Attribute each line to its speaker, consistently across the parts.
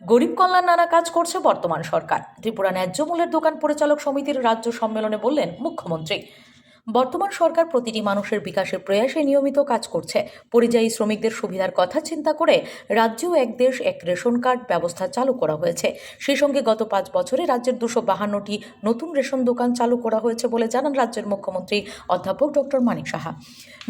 Speaker 1: গরিব কল্যাণ নানা কাজ করছে বর্তমান সরকার। ত্রিপুরা ন্যায্য মূল্যের দোকান পরিচালক সমিতির রাজ্য সম্মেলনে বললেন মুখ্যমন্ত্রী, বর্তমান সরকার প্রতিটি মানুষের বিকাশের প্রয়াসে নিয়মিত কাজ করছে। পরিযায়ী শ্রমিকদের সুবিধার কথা চিন্তা করে রাজ্যেও এক দেশ এক রেশন কার্ড ব্যবস্থা চালু করা হয়েছে। সেই সঙ্গে গত পাঁচ বছরে রাজ্যের দুশো বাহান্নটি নতুন রেশন দোকান চালু করা হয়েছে বলে জানান রাজ্যের মুখ্যমন্ত্রী অধ্যাপক ডক্টর মানিক সাহা।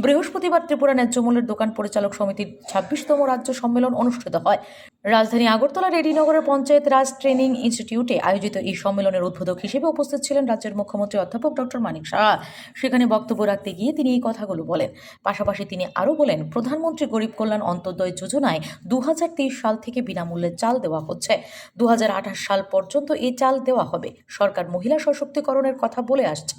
Speaker 1: বৃহস্পতিবার ত্রিপুরা ন্যায্য মূল্যের দোকান পরিচালক সমিতির ছাব্বিশতম রাজ্য সম্মেলন অনুষ্ঠিত হয়। রাজধানী আগরতলা রেডিনগরের পঞ্চায়েত রাজ ট্রেনিং ইনস্টিটিউটে আয়োজিত এই সম্মেলনের উদ্বোধক হিসেবে উপস্থিত ছিলেন রাজ্যের মুখ্যমন্ত্রী অধ্যাপক ডক্টর মানিক সাহা সেখানে বক্তব্য রাখতে গিয়ে তিনি এই কথাগুলো বলেন। পাশাপাশি তিনি আরও বলেন, প্রধানমন্ত্রী গরিব কল্যাণ অন্তর্দয় যোজনায় দু হাজার তেইশ সাল থেকে বিনামূল্যে চাল দেওয়া হচ্ছে। দু হাজার আঠাশ সাল পর্যন্ত এই চাল দেওয়া হবে। সরকার মহিলা সশক্তিকরণের কথা বলে আসছে।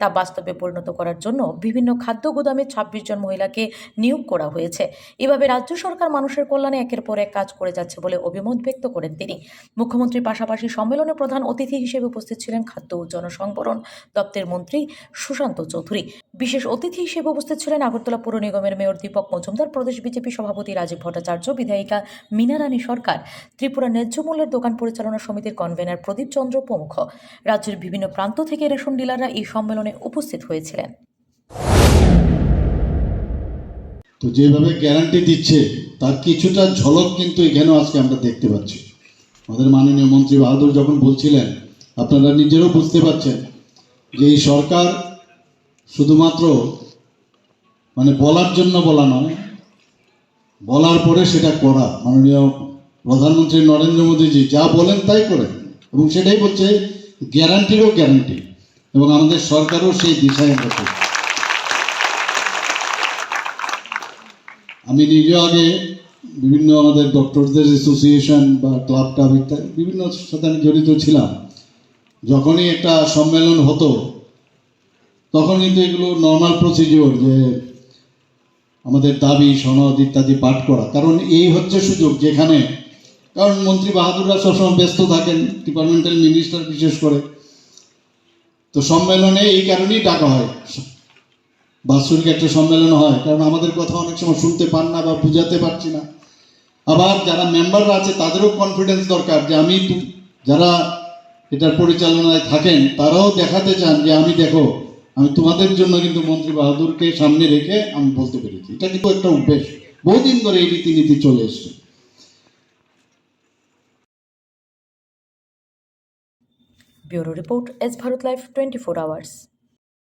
Speaker 1: তা বাস্তবে পরিণত করার জন্য বিভিন্ন খাদ্য গুদামে ছাব্বিশ জন মহিলাকে নিয়োগ করা হয়েছে। এভাবে রাজ্য সরকার মানুষের কল্যাণে একের পর এক কাজ করে যাচ্ছে। বলে অভিমত ব্যক্ত করেন তিনি। মুখ্যমন্ত্রীর পাশাপাশি সম্মেলনে প্রধান অতিথি হিসেবে উপস্থিত ছিলেন খাদ্য ও জনসংবরণ দপ্তরের মন্ত্রী সুশান্ত চৌধুরী। বিশেষ অতিথি হিসেবে উপস্থিত ছিলেন আগরতলা পৌর নিগমের মেয়র দীপক মজুমদার, প্রদেশ বিজেপি সভাপতি রাজীব ভট্টাচার্য, বিধায়িকা মীনারানী সরকার, ত্রিপুরা ন্যায্য মূল্যের দোকান পরিচালনা সমিতির কনভেনার প্রদীপ চন্দ্র প্রমুখ। রাজ্যের বিভিন্ন প্রান্ত থেকে রেশন ডিলাররা এই সম্মেলনে উপস্থিত হয়েছিলেন।
Speaker 2: তো যেভাবে গ্যারান্টি দিচ্ছে, তার কিছুটা ঝলক কিন্তু এখানেও আজকে আমরা দেখতে পাচ্ছি। আমাদের মাননীয় মন্ত্রী বাহাদুর যখন বলছিলেন, আপনারা নিজেরও বুঝতে পারছেন যে এই সরকার শুধুমাত্র মানে বলার জন্য বলা নয়, বলার পরে সেটা করা। মাননীয় প্রধানমন্ত্রী নরেন্দ্র মোদীজি যা বলেন তাই করেন এবং সেটাই বলছে গ্যারান্টিরও গ্যারান্টি এবং আমাদের সরকারও সেই দিশায় আমরা আমি নিজে আগে বিভিন্ন আমাদের ডক্টরদের অ্যাসোসিয়েশন বা ক্লাব টাব ইত্যাদি বিভিন্ন সাথে আমি জড়িত ছিলাম। যখনই একটা সম্মেলন হতো, তখন কিন্তু এগুলো নর্মাল প্রসিডিওর যে আমাদের দাবি, সনদ ইত্যাদি পাঠ করা। কারণ এই হচ্ছে সুযোগ যেখানে, কারণ মন্ত্রী বাহাদুররা সবসময় ব্যস্ত থাকেন ডিপার্টমেন্টাল মিনিস্টার বিশেষ করে। তো সম্মেলনে এই কারণেই ডাকা হয়। বাৎসরিক একটা সম্মেলন হয়, কারণ আমাদের কথা অনেক সময় শুনতে পান না বা বুঝাতে পারছি না। আবার যারা মেম্বাররা আছে, তাদেরও কনফিডেন্স দরকার যে আমি যারা এটার পরিচালনায় থাকেন, তারাও দেখাতে চান যে আমি দেখো, আমি তোমাদের জন্য কিন্তু মন্ত্রী বাহাদুরকে সামনে রেখে আমি বলতে পেরেছি। এটা কিন্তু একটা অভ্যেস। বহুদিন ধরে এই রীতিনীতি চলে এসছে।
Speaker 1: Bureau report, S Bharat live twenty four hours.